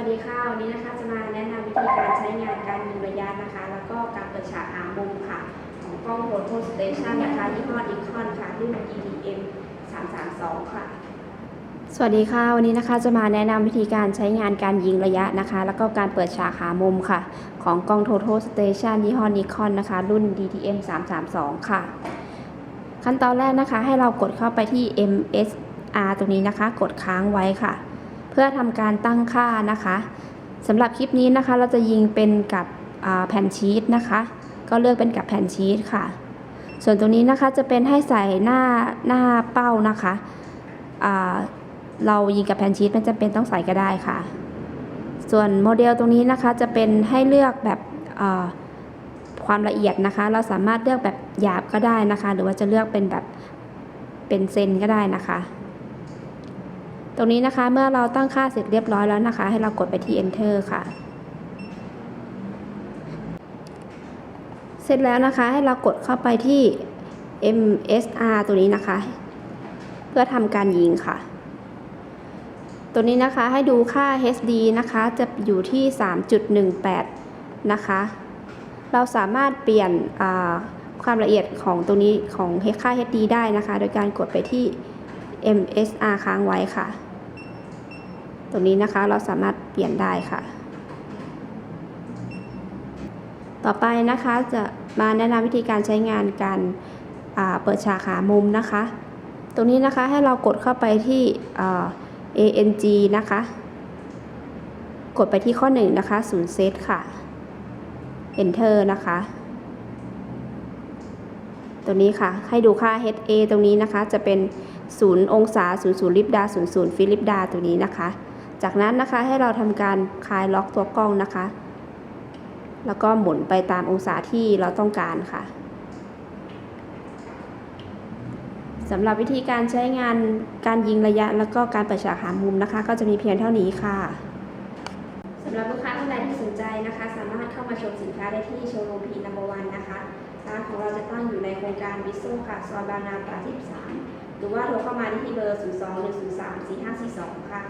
วัสดีค่ะ วันนี้นะคะจะมาแนะนำวิธีการใช้งานการยิงระยะนะคะ แล้วก็การเปิดฉากหามุมค่ะ ของกล้องโ o โ o สเตชันนะคะยี่ห้อดิคอนค่ะรุ่น EDM 332 ค่ะ สวัสดีค่ะ วันนี้นะคะจะมาแนะนำวิธีการใช้งานการยิงระยะนะคะ แล้วก็การเปิดฉากหามุมค่ะ ของกล้อง Total Station ยี่ห้อ Nikon นะคะ รุ่น DTM 332 ค่ะ ขั้นตอนแรกนะคะ ให้เรากดเข้าไปที่ MSR ตรงนี้นะคะ กดค้างไว้ค่ะ พื่อทำการตั้งค่านะคะสำหรับคลิปนี้นะคะ เราจะยิงเป็นกับแผ่นชีตนะคะ ก็เลือกเป็นกับแผ่นชีตค่ะ ส่วนตรงนี้นะคะจะเป็นให้ใส่หน้าหน้าเป้านะคะเรายิงกับแผ่นชีตไม่จำเป็นต้องใส่ก็ได้ค่ะ ส่วนโมเดลตรงนี้นะคะจะเป็นให้เลือกแบบความละเอียดนะคะ เราสามารถเลือกแบบหยาบก็ได้นะคะ หรือว่าจะเลือกเป็นแบบเป็นเซนก็ได้นะคะ ตรงนี้นะคะเมื่อเราตั้งค่าเสร็จเรียบร้อยแล้วนะคะ ให้เรากดไปที่ enter ค่ะ เสร็จแล้วนะคะให้เรากดเข้าไปที่ MSR ตัวนี้นะคะ เพื่อทำการยิงค่ะ ตัวนี้นะคะให้ดูค่า HD นะคะจะอยู่ที่ 3.18 นะคะ เราสามารถเปลี่ยนความละเอียดของตรงนี้ของค่า HD ได้นะคะ โดยการกดไปที่ MSR ค้างไว้ค่ะ ตรงนี้นะคะเราสามารถเปลี่ยนได้ค่ะ ต่อไปนะคะจะมาแนะนำวิธีการใช้งานการเปิดฉากหามุมนะคะ ตรงนี้นะคะให้เรากดเข้าไปที่ ANG นะคะ กดไปที่ข้อ 1 นะคะ0เซตค่ะ Enter นะคะ ตัวนี้ค่ะ ให้ดูค่า HA ตรงนี้นะคะ จะเป็น 0 องศา 00 ลิบดา00 ฟิลิปดาตัวนี้นะคะ จากนั้นนะคะให้เราทำการคลายล็อกตัวกล้องนะคะ แล้วก็หมุนไปตามองศาที่เราต้องการค่ะสำหรับวิธีการใช้งานการยิงระยะ แล้วก็การเปิดฉากหามุมนะคะ ก็จะมีเพียงเท่านี้ค่ะสำหรับลูกค้าท่านใดที่สนใจนะคะ สามารถเข้ามาชมสินค้าได้ที่โชว์รูมพีนัมเบอร์วันนะคะร้านของเราจะตั้งอยู่ในโครงการบิโซค่ะซอยบางนาตราที่3หรือว่าโทรเข้ามาที่เบอร์ 0 2 1 0 3 4 5 4 2 ค่ะ